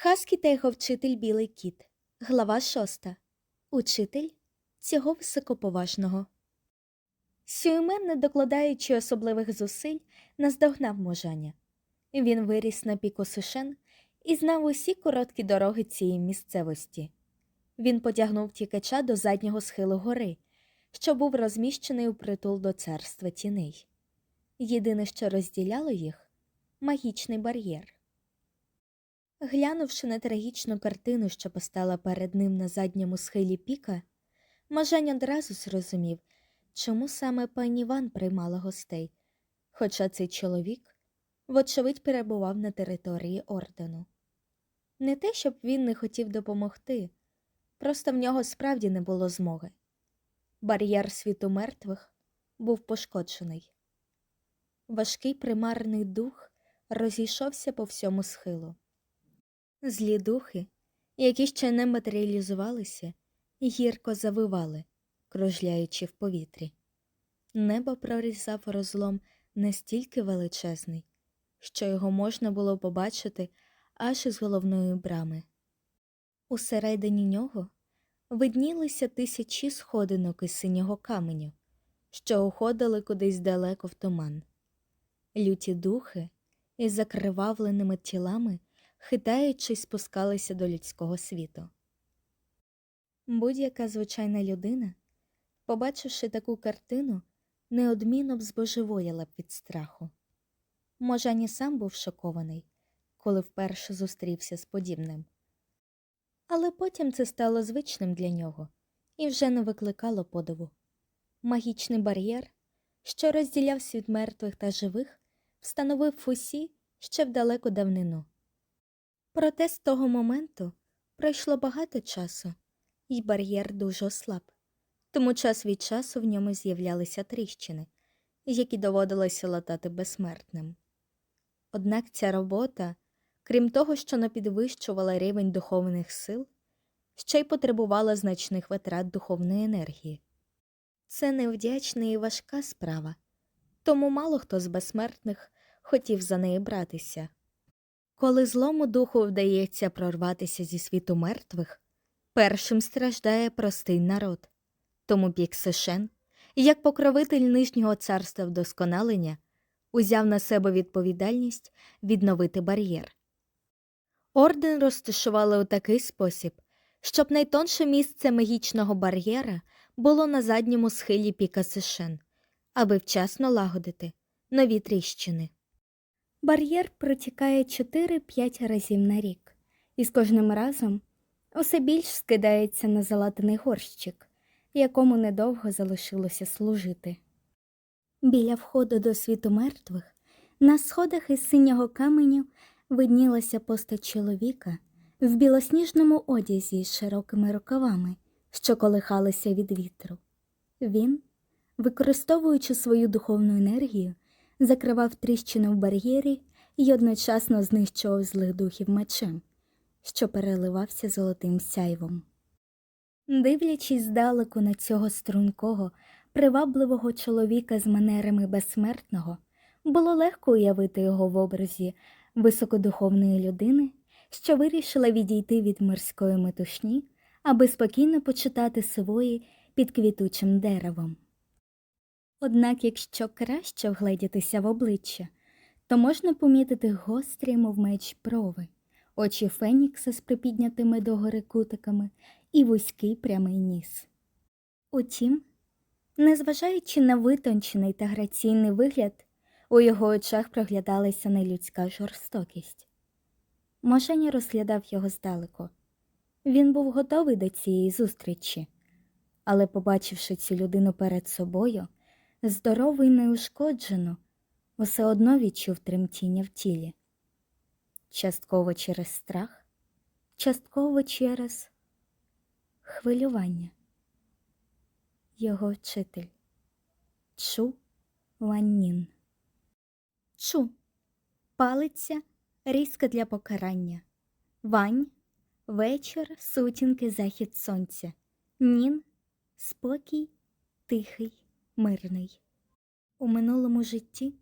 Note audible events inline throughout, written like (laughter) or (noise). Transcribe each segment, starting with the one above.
Хаскі та його вчитель Білий кіт. Глава шоста. Учитель цього високоповажного. Сюймен, не докладаючи особливих зусиль, наздогнав можаня. Він виріс на піку Сишен і знав усі короткі дороги цієї місцевості. Він потягнув тікача до заднього схилу гори, що був розміщений у притул до царства тіней. Єдине, що розділяло їх магічний бар'єр. Глянувши на трагічну картину, що постала перед ним на задньому схилі піка, Можань одразу зрозумів, чому саме пані Ван приймала гостей, хоча цей чоловік, вочевидь, перебував на території ордену. Не те, щоб він не хотів допомогти, просто в нього справді не було змоги. Бар'єр світу мертвих був пошкоджений. Важкий примарний дух розійшовся по всьому схилу. Злі духи, які ще не матеріалізувалися, гірко завивали, кружляючи в повітрі. Небо прорізав розлом настільки величезний, що його можна було побачити аж із головної брами. Усередині нього виднілися тисячі сходинок із синього каменю, що уходили кудись далеко в туман. Люті духи із закривавленими тілами хитаючись, спускалися до людського світу. Будь-яка звичайна людина, побачивши таку картину, неодмінно б збожеволіла б від страху. Можані сам був шокований, коли вперше зустрівся з подібним. Але потім це стало звичним для нього і вже не викликало подиву. Магічний бар'єр, що розділяв світ мертвих та живих, встановив Фусі ще в далеку давнину. Проте з того моменту пройшло багато часу, і бар'єр дуже ослаб, тому час від часу в ньому з'являлися тріщини, які доводилося латати безсмертним. Однак ця робота, крім того, що не підвищувала рівень духовних сил, ще й потребувала значних витрат духовної енергії. Це невдячна і важка справа, тому мало хто з безсмертних хотів за неї братися. Коли злому духу вдається прорватися зі світу мертвих, першим страждає простий народ. Тому Піксишен, як покровитель нижнього царства вдосконалення, узяв на себе відповідальність відновити бар'єр. Орден розташували у такий спосіб, щоб найтонше місце магічного бар'єра було на задньому схилі піка Сишен, аби вчасно лагодити нові тріщини. Бар'єр протікає 4-5 разів на рік, і з кожним разом усе більш скидається на залатаний горщик, якому недовго залишилося служити. Біля входу до світу мертвих на сходах із синього каменю виднілася постать чоловіка в білосніжному одязі з широкими рукавами, що колихалися від вітру. Він, використовуючи свою духовну енергію, закривав тріщини в бар'єрі і одночасно знищував злих духів мечем, що переливався золотим сяйвом. Дивлячись здалеку на цього стрункого, привабливого чоловіка з манерами безсмертного, було легко уявити його в образі високодуховної людини, що вирішила відійти від морської метушні, аби спокійно почитати свої під квітучим деревом. Однак, якщо краще вгледітися в обличчя, то можна помітити гострі, мов меч брови, очі Фенікса з припіднятими догори кутиками і вузький прямий ніс. Утім, незважаючи на витончений та граційний вигляд, у його очах проглядалася нелюдська жорстокість. Мошеня розглядав його здалеку. Він був готовий до цієї зустрічі, але, побачивши цю людину перед собою, здорову і неушкоджену, усе одно відчув тремтіння в тілі. Частково через страх, частково через хвилювання. Його вчитель Чу Ваннін. Чу палиця різка для покарання. Вань вечір, сутінки, захід сонця. Нін спокій, тихий мирний. У минулому житті,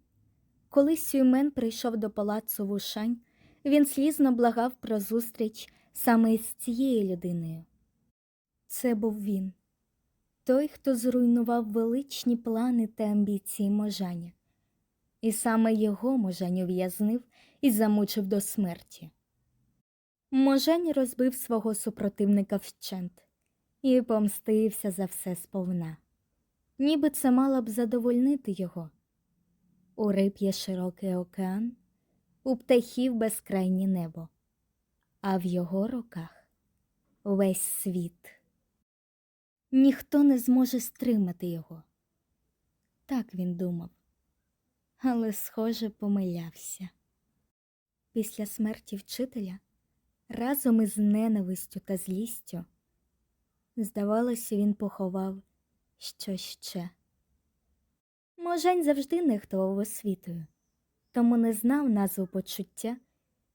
коли Сюймен прийшов до палацу Вушань Він слізно благав про зустріч саме із цією людиною. Це був він, той, хто зруйнував величні плани та амбіції Можаня. І саме його Можань ув'язнив і замучив до смерті. Можань розбив свого супротивника вщент і помстився за все сповна. Ніби це мало б задовольнити його. У риб є широкий океан, у птахів безкрайнє небо, а в його руках весь світ. Ніхто не зможе стримати його. Так він думав, але, схоже, помилявся. Після смерті вчителя разом із ненавистю та злістю, здавалося, він поховав що ще. Можень завжди нехтував освітою, тому не знав назву почуття,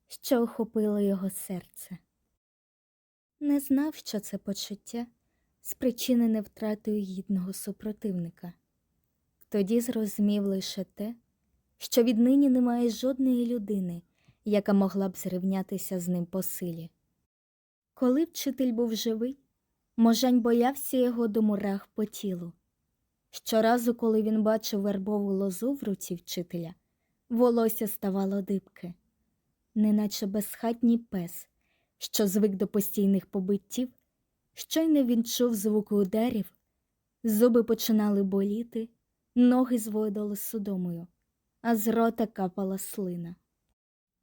що охопило його серце. Не знав, що це почуття спричинене втратою гідного супротивника. Тоді зрозумів лише те, що віднині немає жодної людини, яка могла б зрівнятися з ним по силі. Коли вчитель був живий, Можань боявся його до мурах по тілу. Щоразу, коли він бачив вербову лозу в руці вчителя, волосся ставало дибке, неначе безхатній пес, що звик до постійних побиттів, щойно він чув звуки ударів, зуби починали боліти, ноги зводили судомою, а з рота капала слина.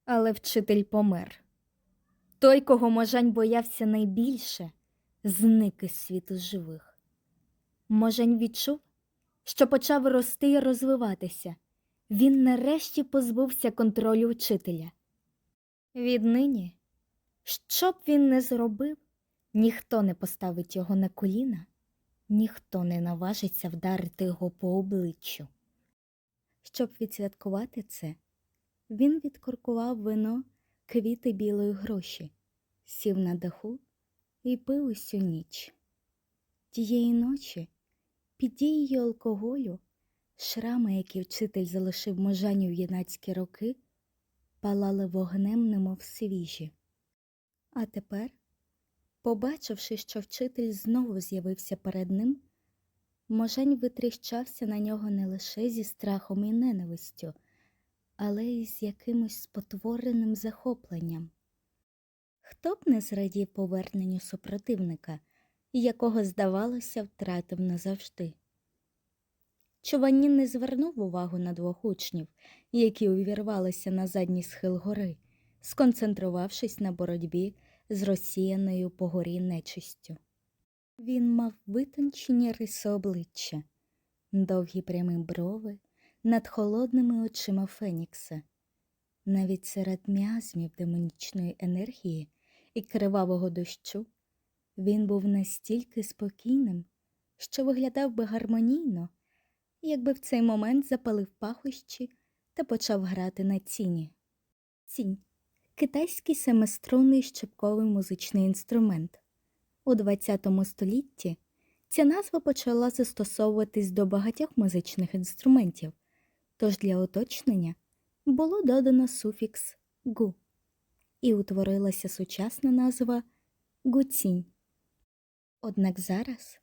Але вчитель помер. Той, кого Можань боявся найбільше, зник із світу живих. Можень відчув, що почав рости і розвиватися. Він нарешті позбувся контролю вчителя. Віднині, що б він не зробив, ніхто не поставить його на коліна, ніхто не наважиться вдарити його по обличчю. Щоб відсвяткувати це, він відкоркував вино квіти білої гроші, сів на даху і пив усю ніч. Тієї ночі, під дією алкоголю, шрами, які вчитель залишив можаню в юнацькі роки, палали вогнем, немов свіжі. А тепер, побачивши, що вчитель знову з'явився перед ним, Можень витріщався на нього не лише зі страхом і ненавистю, але й з якимось спотвореним захопленням. Хто б не зрадів поверненню супротивника, якого, здавалося, втратив назавжди. Чуванін не звернув увагу на двох учнів, які увірвалися на задній схил гори, сконцентрувавшись на боротьбі з розсіяною по горі нечистю. Він мав витончені риси обличчя, довгі прямі брови над холодними очима Фенікса. Навіть серед м'язмів демонічної енергії і кривавого дощу він був настільки спокійним, що виглядав би гармонійно, якби в цей момент запалив пахощі та почав грати на ціні. Цінь китайський семиструнний щепковий музичний інструмент. У ХХ столітті ця назва почала застосовуватись до багатьох музичних інструментів, тож для уточнення було додано суфікс гу і утворилася сучасна назва гуцінь. Однак зараз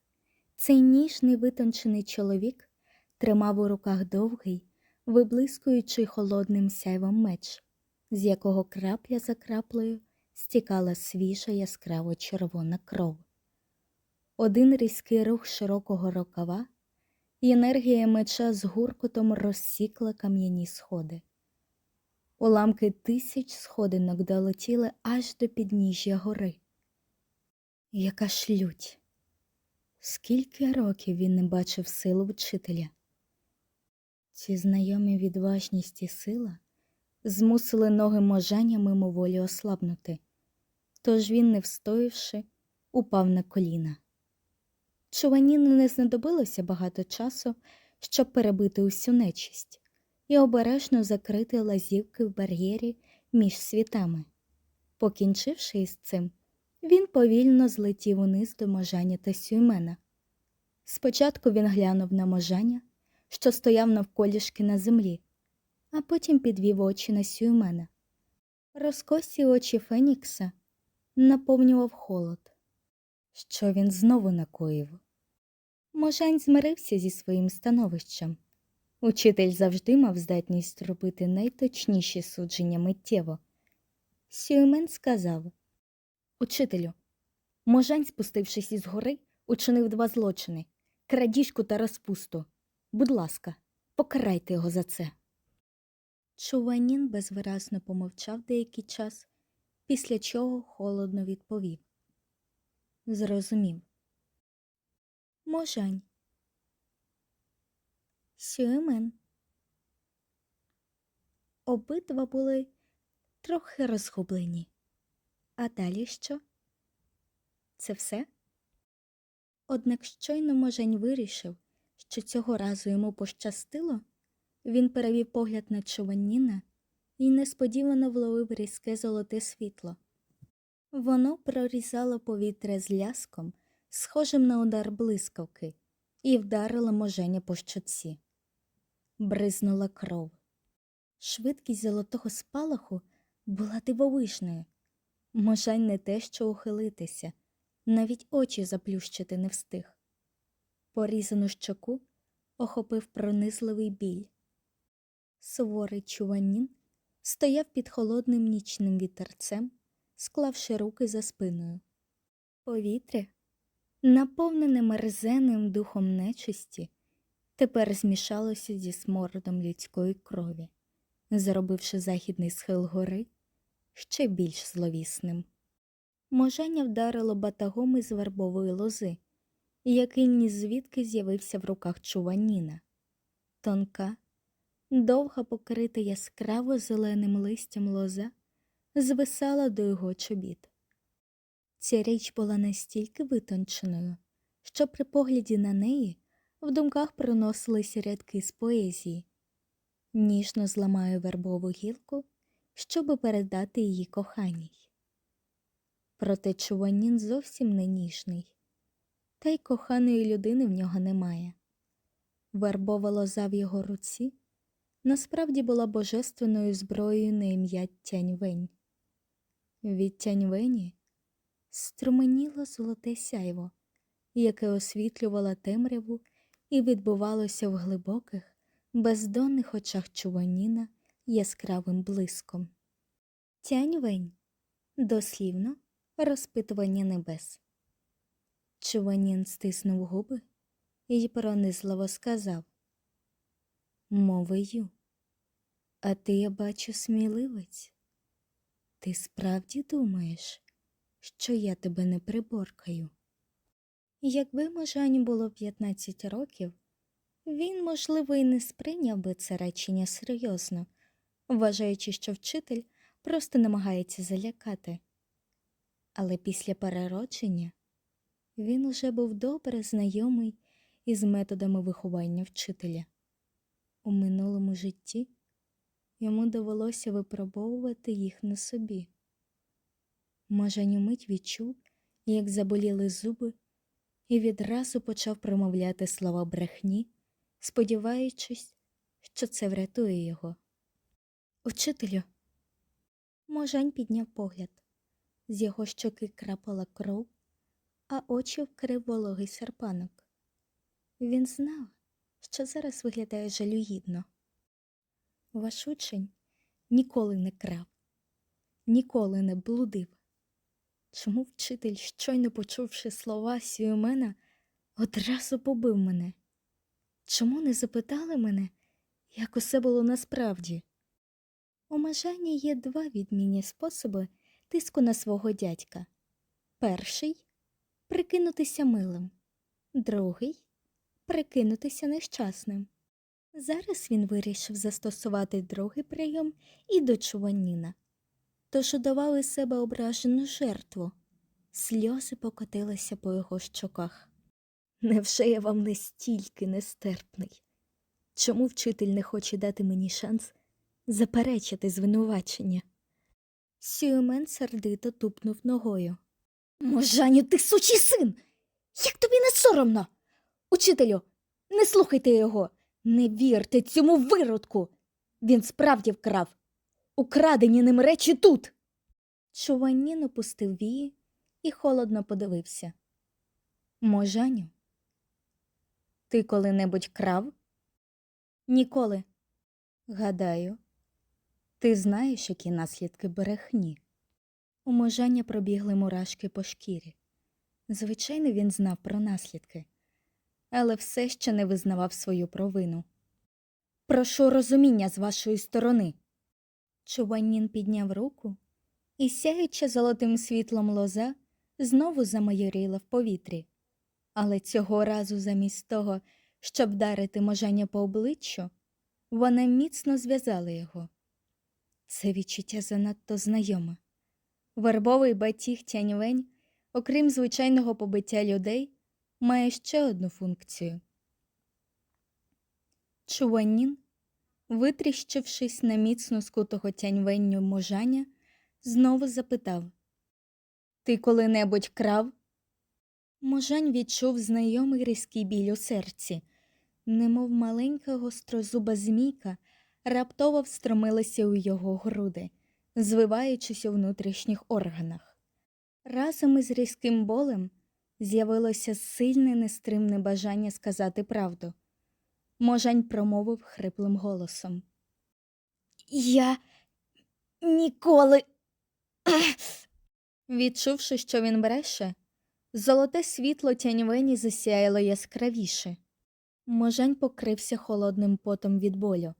цей ніжний витончений чоловік тримав у руках довгий, виблискуючий холодним сяйвом меч, з якого крапля за краплею стікала свіжа яскраво червона кров. Один різкий рух широкого рукава, і енергія меча з гуркотом розсікла кам'яні сходи. Уламки тисяч сходинок долетіли аж до підніжжя гори. Яка ж лють! Скільки років він не бачив силу вчителя. Ці знайомі відважність і сила змусили ноги можання мимоволі ослабнути, тож він, не встоявши, упав на коліна. Чуваніну не знадобилося багато часу, щоб перебити усю нечисть і обережно закрити лазівки в бар'єрі між світами. Покінчивши із цим, він повільно злетів униз до можаня та сюймена. Спочатку він глянув на можаня, що стояв навколішки на землі, а потім підвів очі на сюймена. Розкосі очі Фенікса наповнював холод. Що він знову накоїв? Можань змирився зі своїм становищем. Учитель завжди мав здатність робити найточніші судження миттєво. Сюймен сказав Учителю, Можань, спустившись із гори, учинив два злочини крадіжку та розпусту. Будь ласка, покарайте його за це. Чуванін безвиразно помовчав деякий час, після чого холодно відповів. Зрозумів. Можань. Сюемен. Обидва були трохи розгублені. А далі що? Це все? Однак щойно Можень вирішив, що цього разу йому пощастило, він перевів погляд на Чуваніна і несподівано вловив різке золоте світло. Воно прорізало повітря з ляском, схожим на удар блискавки, і вдарило моженя по щоці. Бризнула кров. Швидкість золотого спалаху була дивовижною. Можань не те, що ухилитися, навіть очі заплющити не встиг. Порізану щоку охопив пронизливий біль. Суворий чуванін стояв під холодним нічним вітерцем, склавши руки за спиною. Повітря, наповнене мерзенним духом нечисті, тепер змішалося зі смородом людської крові, зробивши західний схил гори ще більш зловісним. Можання вдарило батагом із вербової лози, який ні звідки з'явився в руках чуваніна. Тонка, довга покрита яскраво зеленим листям лоза, звисала до його чобіт. Ця річ була настільки витонченою, що при погляді на неї в думках проносилися рядки з поезії. Ніжно зламаю вербову гілку, щоби передати її коханій. Проте чуванін зовсім не ніжний, та й коханої людини в нього немає. Вербова лоза в його руці насправді була божественною зброєю на ім'я Тяньвень. Від Тяньвені струменіло золоте сяйво, яке освітлювало темряву і відбувалося в глибоких, бездонних очах чуваніна яскравим блиском. Тяньвень дослівно розпитування небес. Чуванін стиснув губи і пронизливо сказав Мовою, а ти, я бачу, сміливець. Ти справді думаєш, що я тебе не приборкаю? Якби Можані було 15 років, він, можливо, і не сприйняв би це речення серйозно, вважаючи, що вчитель просто намагається залякати. Але після переродження він уже був добре знайомий із методами виховання вчителя. У минулому житті йому довелося випробовувати їх на собі. Можань умить відчув, як заболіли зуби, і відразу почав промовляти слова брехні, сподіваючись, що це врятує його. Учителю, Можань підняв погляд. З його щоки крапала кров, а очі вкрив вологий серпанок. Він знав, що зараз виглядає жалюгідно. Ваш учень ніколи не крав, ніколи не блудив. Чому вчитель, щойно почувши слова Сюємена, одразу побив мене? Чому не запитали мене, як усе було насправді? У Мажані є два відмінні способи тиску на свого дядька. Перший прикинутися милим, другий прикинутися нещасним. Зараз він вирішив застосувати другий прийом і до Чуваніна. Тож удавав із себе ображену жертву. Сльози покотилися по його щоках. Невже я вам настільки нестерпний? Чому вчитель не хоче дати мені шанс заперечити звинувачення? Сюмен сердито тупнув ногою. Можаню, ти сучий син! Як тобі не соромно? Учителю, не слухайте його, не вірте цьому виродку. Він справді вкрав. Украдені ним речі тут. Чуванін опустив вії і холодно подивився. Можаню, ти коли-небудь крав? Ніколи. Гадаю, ти знаєш, які наслідки брехні. У можання пробігли мурашки по шкірі. Звичайно, він знав про наслідки, але все ще не визнавав свою провину. Прошу розуміння з вашої сторони. Чуванін підняв руку, і сяюча золотим світлом лоза знову замайоріла в повітрі. Але цього разу, замість того, щоб вдарити можання по обличчю, вона міцно зв'язала його. Це відчуття занадто знайоме. Вербовий батіг Тяньвень, окрім звичайного побиття людей, має ще одну функцію. Чуанін, витріщившись на міцно скутого тяньвенню можання, знову запитав Ти коли-небудь крав? Можань відчув знайомий різкий біль у серці, немов маленька гострозуба змійка раптово встромилася у його груди, звиваючись у внутрішніх органах. Разом із різким болем з'явилося сильне нестримне бажання сказати правду. Можань промовив хриплим голосом. Я ніколи. (clears throat) Відчувши, що він бреше, золоте світло тяньвені засяяло яскравіше. Можань покрився холодним потом від болю,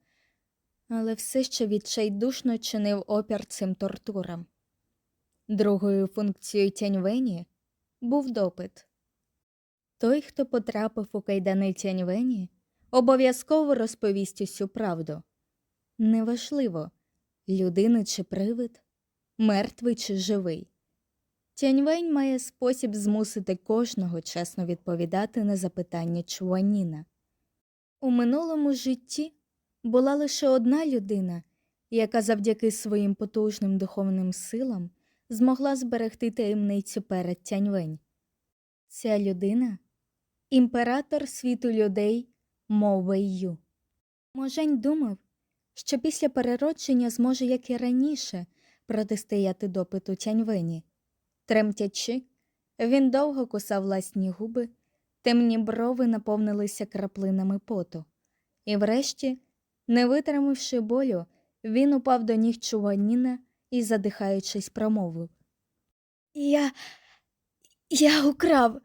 але все ще відчайдушно чинив опір цим тортурам. Другою функцією тяньвені був допит. Той, хто потрапив у кайдани тяньвені, обов'язково розповість усю правду. Неважливо, людина чи привид, мертвий чи живий. Тяньвень має спосіб змусити кожного чесно відповідати на запитання Чуаніна. У минулому житті була лише одна людина, яка завдяки своїм потужним духовним силам змогла зберегти таємницю перед Тяньвень. Ця людина імператор світу людей Мо Вейю. Можень думав, що після переродження зможе, як і раніше, протистояти допиту Тяньвені. Тремтячи, він довго кусав власні губи, темні брови наповнилися краплинами поту, і врешті, не витримавши болю, він упав до ніг Чуваніна і, задихаючись, промовив Я. Я украв.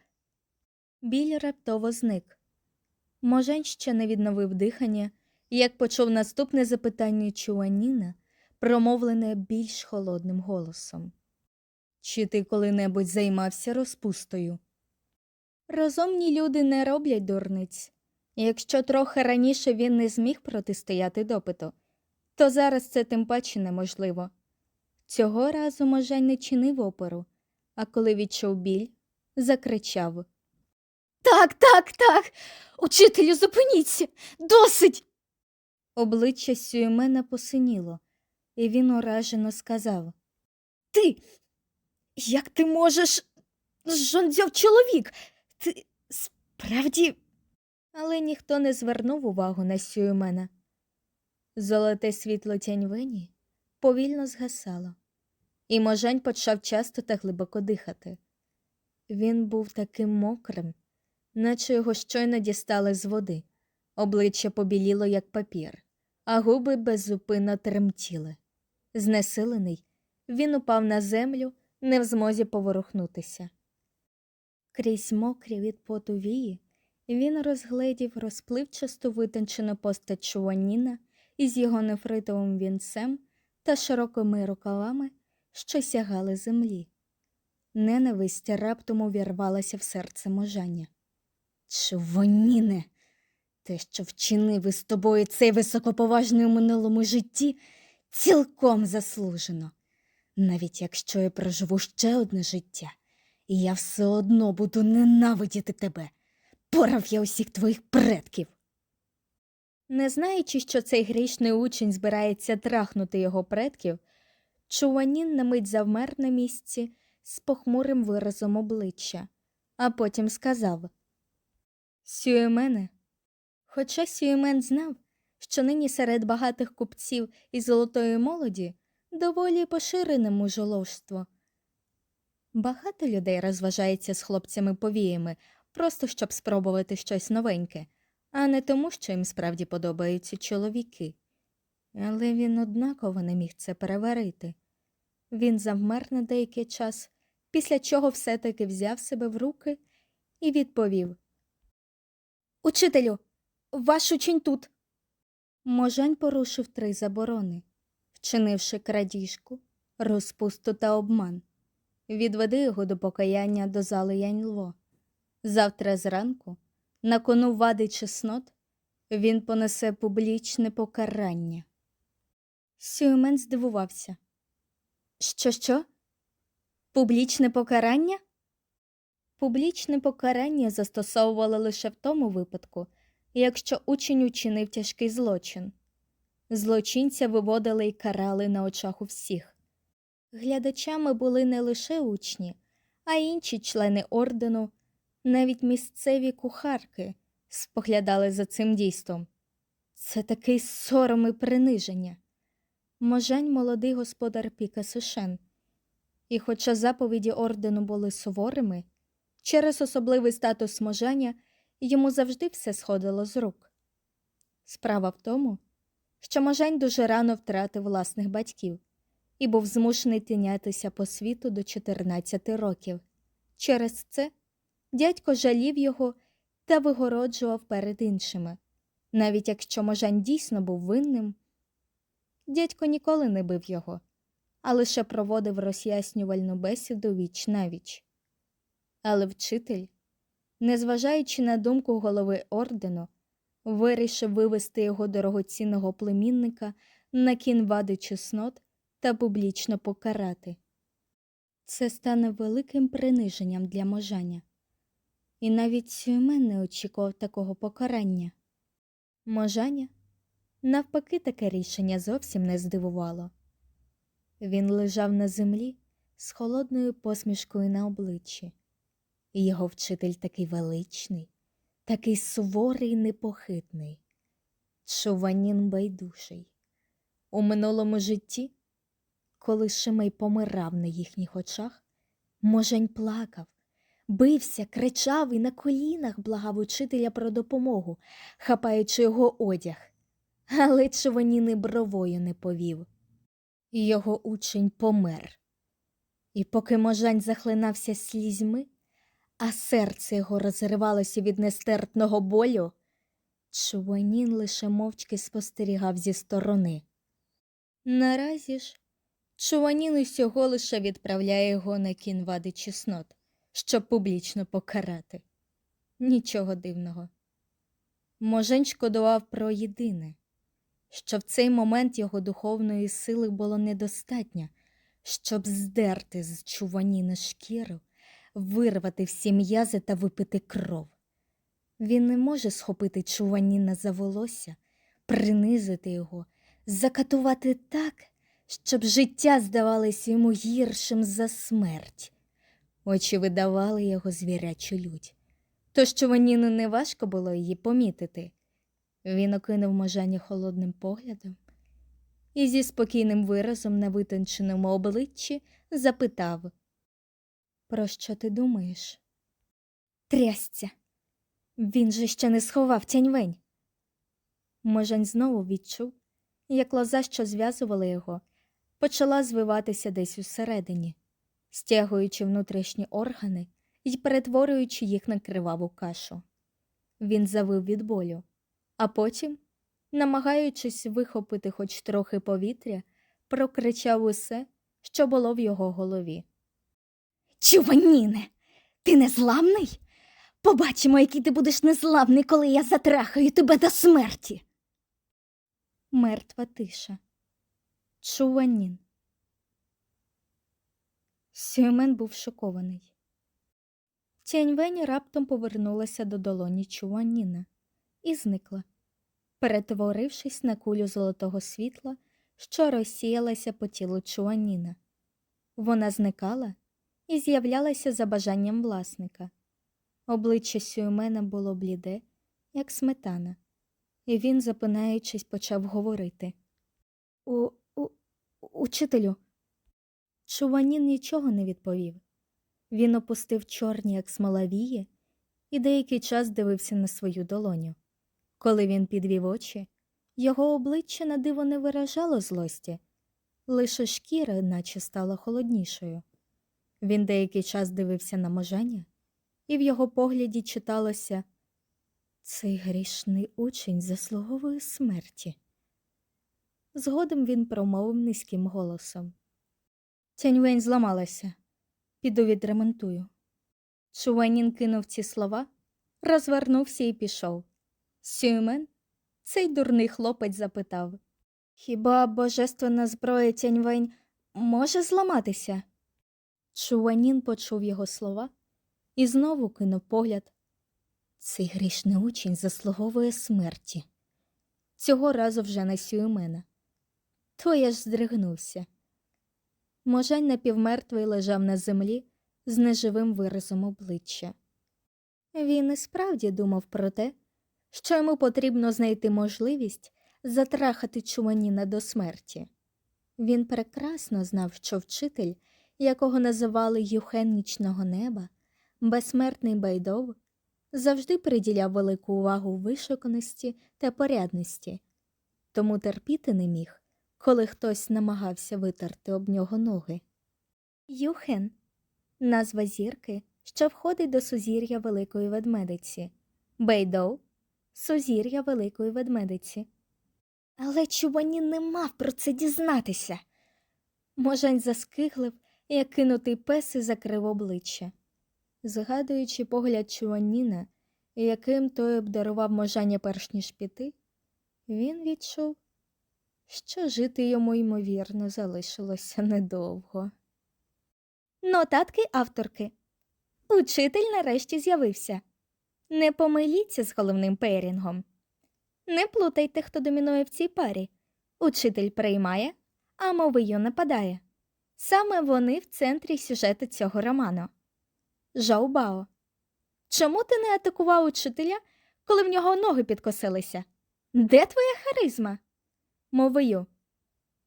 Біль раптово зник. Можень ще не відновив дихання, як почув наступне запитання Чуаніна, промовлене більш холодним голосом. Чи ти коли-небудь займався розпустою? Розумні люди не роблять дурниць. Якщо трохи раніше він не зміг протистояти допиту, то зараз це тим паче неможливо. Цього разу Можень не чинив опору, а коли відчув біль, закричав Так, так, так. Учителю, зупиніться. Досить. Обличчя Сюємена посиніло, і він уражено сказав Ти. Як ти можеш. Жондзьов чоловік. Ти справді. Але ніхто не звернув увагу на Сюємена. Золоте світло тяньвені повільно згасало, і можень почав часто та глибоко дихати. Він був таким мокрим, наче його щойно дістали з води. Обличчя побіліло, як папір, а губи беззупинно тремтіли. Знесилений, він упав на землю, не в змозі поворухнутися. Крізь мокрі від поту вії він розгледів розпливчасту витончену постать Чуаніна із його нефритовим вінцем та широкими рукавами, що сягали землі. Ненависть раптом увірвалася в серце можання. Чуваніне, те, що вчинив із тобою цей високоповажний у минулому житті, цілком заслужено. Навіть якщо я проживу ще одне життя, і я все одно буду ненавидіти тебе. Порав я усіх твоїх предків. Не знаючи, що цей грішний учень збирається трахнути його предків, Чуванін на мить завмер на місці з похмурим виразом обличчя, а потім сказав Сюємене. Хоча Сюємен знав, що нині серед багатих купців і золотої молоді доволі поширене мужоложство. Багато людей розважається з хлопцями повіями, просто щоб спробувати щось новеньке, а не тому, що їм справді подобаються чоловіки. Але він однаково не міг це переварити. Він завмер на деякий час, після чого все-таки взяв себе в руки і відповів Учителю, ваш учень тут. Можань порушив три заборони, вчинивши крадіжку, розпусту та обман. Відведи його до покаяння до зали Яньлво. Завтра зранку, на кону вади чеснот, він понесе публічне покарання. Сюймен здивувався. Що, що? Публічне покарання? Публічне покарання застосовували лише в тому випадку, якщо учень учинив тяжкий злочин. Злочинця виводили й карали на очах у всіх. Глядачами були не лише учні, а й інші члени ордену, навіть місцеві кухарки споглядали за цим дійством. Це такий сором і приниження. Можань молодий господар Піка Сушен. І хоча заповіді ордену були суворими, через особливий статус можання йому завжди все сходило з рук. Справа в тому, що можань дуже рано втратив власних батьків і був змушений тинятися по світу до 14 років. Через це дядько жалів його та вигороджував перед іншими. Навіть якщо можань дійсно був винним, дядько ніколи не бив його, а лише проводив роз'яснювальну бесіду віч навіч. Але вчитель, незважаючи на думку голови ордену, вирішив вивести його дорогоцінного племінника на кін вади чеснот та публічно покарати. Це стане великим приниженням для можаня. І навіть Сюймен не очікував такого покарання. Можаня, навпаки, таке рішення зовсім не здивувало. Він лежав на землі з холодною посмішкою на обличчі. І його вчитель такий величний, такий суворий і непохитний, чуванін байдужий. У минулому житті, коли Шимей помирав на їхніх очах, можень плакав, бився, кричав і на колінах благав учителя про допомогу, хапаючи його одяг, але Чуванін і бровою не повів. Його учень помер. І поки можань захлинався слізьми, а серце його розривалося від нестерпного болю, Чуванін лише мовчки спостерігав зі сторони. Наразі ж Чуванін усього лише відправляє його на кінвади чеснот, щоб публічно покарати. Нічого дивного. Можень шкодував про єдине, що в цей момент його духовної сили було недостатньо, щоб здерти з чуваніна шкіру вирвати всі м'язи та випити кров. Він не може схопити чуваніна за волосся, принизити його, закатувати так, щоб життя здавалось йому гіршим за смерть. Очі видавали його звірячу лють. Тож чуваніну неважко було її помітити. Він окинув можання холодним поглядом і зі спокійним виразом на витонченому обличчі запитав про що ти думаєш? Трясця. Він же ще не сховав тяньвень. Можань знову відчув, як лоза, що зв'язувала його, почала звиватися десь усередині, стягуючи внутрішні органи і перетворюючи їх на криваву кашу. Він завив від болю, а потім, намагаючись вихопити хоч трохи повітря, прокричав усе, що було в його голові. Чуваніне, ти незламний? Побачимо, який ти будеш незламний, коли я затрахаю тебе до смерті. Мертва тиша. Чуванін. Сюймен був шокований. Тяньвень раптом повернулася до долоні Чуаніна і зникла, перетворившись на кулю золотого світла, що розсіялася по тілу Чуаніна. Вона зникала і з'являлася за бажанням власника. Обличчя Сюймена було бліде, як сметана, і він, запинаючись, почав говорити. У, у, учителю. Чуванін нічого не відповів. Він опустив чорні, як смола вії, і деякий час дивився на свою долоню. Коли він підвів очі, його обличчя на диво не виражало злості, лише шкіра, наче стала холоднішою. Він деякий час дивився на можання, і в його погляді читалося цей грішний учень заслуговує смерті. Згодом він промовив низьким голосом. Тяньвень зламалася. Піду відремонтую. Чуванін кинув ці слова, розвернувся і пішов. Сюймен, цей дурний хлопець запитав Хіба божественна зброя Тяньвень може зламатися? Чуванін почув його слова і знову кинув погляд. Цей грішний учень заслуговує смерті. Цього разу вже на Сюймена. Той аж здригнувся. Можань напівмертвий лежав на землі з неживим виразом обличчя. Він і справді думав про те, що йому потрібно знайти можливість затрахати Чуваніна до смерті. Він прекрасно знав, що вчитель, якого називали Юхен нічного неба, безсмертний Байдов, завжди приділяв велику увагу вишуканості та порядності, тому терпіти не міг, коли хтось намагався витерти об нього ноги. Юхен назва зірки, що входить до сузір'я Великої ведмедиці, Бейдоу сузір'я Великої ведмедиці. Але Чубані не мав про це дізнатися. Можань заскиглив, як кинутий пес і закрив обличчя. Згадуючи погляд Чуаніна, яким той обдарував можання перш ніж піти, він відчув, що жити йому, ймовірно, залишилося недовго. Нотатки авторки. Учитель нарешті з'явився. Не помиліться з головним пейрінгом. Не плутайте, хто домінує в цій парі. Учитель приймає, а мовию нападає. Саме вони в центрі сюжету цього роману. Жаубао. Чому ти не атакував учителя, коли в нього ноги підкосилися? Де твоя харизма? Мовию.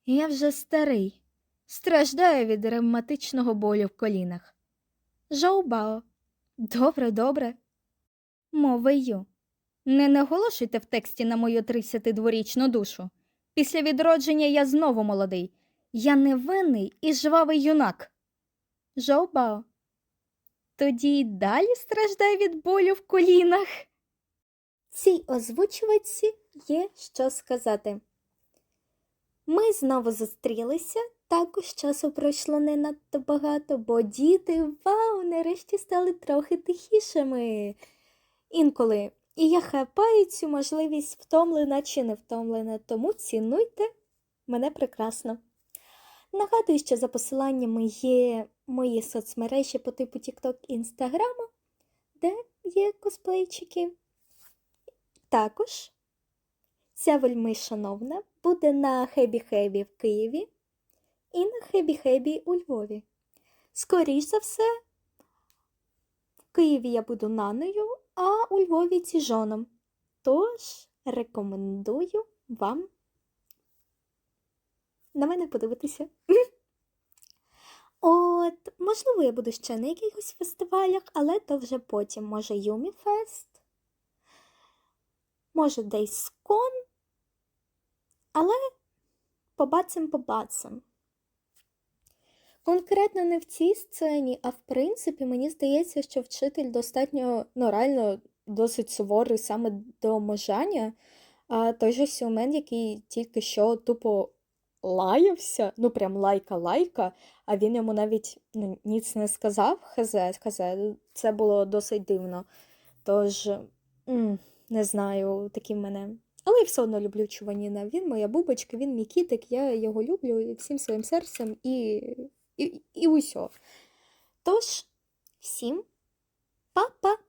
Я вже старий. Страждаю від ревматичного болю в колінах. Жаубао. Добре, добре. Мовию. Не наголошуйте в тексті на мою 32-річну душу. Після відродження я знову молодий. Я невинний і жвавий юнак. Жаубао. Тоді й далі страждай від болю в колінах. Цій озвучувачці є що сказати. Ми знову зустрілися, також часу пройшло не надто багато, бо діти, вау, нарешті стали трохи тихішими. Інколи. І я хапаю цю можливість втомлена чи не втомлена, тому цінуйте мене прекрасно. Нагадую, що за посиланнями є мої соцмережі по типу TikTok і Instagram, де є косплейчики. Також ця вельми шановна буде на Хебі Хебі в Києві і на Хебі Хебі у Львові. Скоріш за все, в Києві я буду наною, а у Львові ціжоном. Тож рекомендую вам на мене подивитися. От, можливо, я буду ще на якихось фестивалях, але то вже потім. Може, Юміфест, може, десь кон, але побацим побацим. Конкретно не в цій сцені, а в принципі, мені здається, що вчитель достатньо ну, реально досить суворий саме до можання. А той же Сюмен, який тільки що тупо лаявся, ну прям лайка-лайка, а він йому навіть ну, ніц не сказав, хз, хз, це було досить дивно. Тож, м, не знаю, такі в мене. Але я все одно люблю Чуваніна. Він моя бубочка, він мій кітик, я його люблю всім своїм серцем і, і, і усьо. Тож, всім па-па!